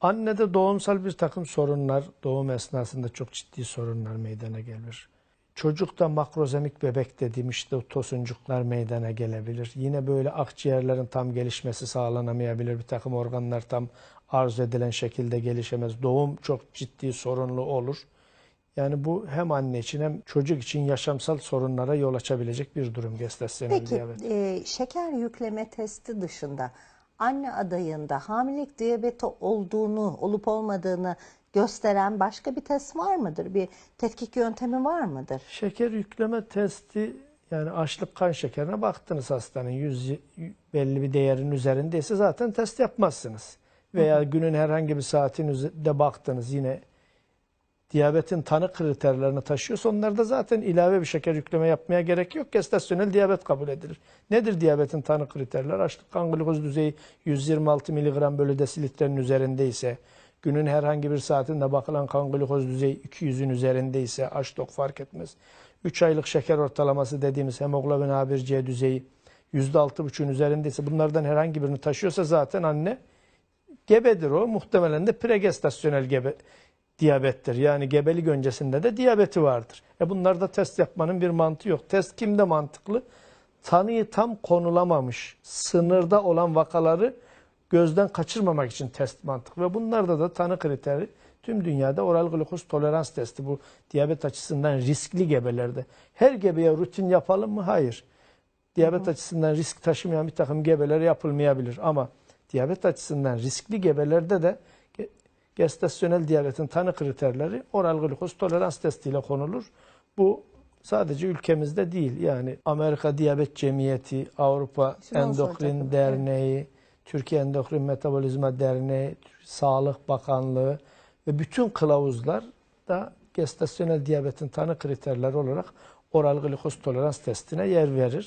Annede doğumsal bir takım sorunlar, doğum esnasında çok ciddi sorunlar meydana gelir. Çocukta makrozemik bebek dediğim işte tosuncuklar meydana gelebilir. Yine böyle akciğerlerin tam gelişmesi sağlanamayabilir. Bir takım organlar tam arzu edilen şekilde gelişemez. Doğum çok ciddi sorunlu olur. Yani bu hem anne için hem çocuk için yaşamsal sorunlara yol açabilecek bir durum gestasyonel Peki diyabet. e, şeker yükleme testi dışında anne adayında hamilelik diyabeti olduğunu, olup olmadığını gösteren başka bir test var mıdır? Bir tetkik yöntemi var mıdır? Şeker yükleme testi yani açlık kan şekerine baktınız hastanın yüz, belli bir değerin üzerindeyse zaten test yapmazsınız. Veya günün herhangi bir saatinde baktınız yine diyabetin tanı kriterlerini taşıyorsa onlarda zaten ilave bir şeker yükleme yapmaya gerek yok. Gestasyonel diyabet kabul edilir. Nedir diyabetin tanı kriterleri? Açlık kan glikoz düzeyi 126 mg bölü desilitrenin üzerindeyse, günün herhangi bir saatinde bakılan kan glikoz düzeyi 200'ün üzerindeyse, aç tok fark etmez. 3 aylık şeker ortalaması dediğimiz hemoglobin A1C düzeyi %6,5'ün üzerindeyse bunlardan herhangi birini taşıyorsa zaten anne gebedir o. Muhtemelen de pregestasyonel gebe diyabettir. Yani gebelik öncesinde de diyabeti vardır. E bunlarda test yapmanın bir mantığı yok. Test kimde mantıklı? Tanıyı tam konulamamış, sınırda olan vakaları gözden kaçırmamak için test mantık. Ve bunlarda da tanı kriteri tüm dünyada oral glukoz tolerans testi. Bu diyabet açısından riskli gebelerde. Her gebeye rutin yapalım mı? Hayır. Diyabet açısından risk taşımayan bir takım gebeler yapılmayabilir. Ama diyabet açısından riskli gebelerde de gestasyonel diyabetin tanı kriterleri oral glukoz tolerans testiyle konulur. Bu sadece ülkemizde değil yani Amerika Diyabet Cemiyeti, Avrupa Şimdi Endokrin. Derneği, Türkiye Endokrin Metabolizma Derneği, Sağlık Bakanlığı ve bütün kılavuzlar da gestasyonel diyabetin tanı kriterleri olarak oral glukoz tolerans testine yer verir.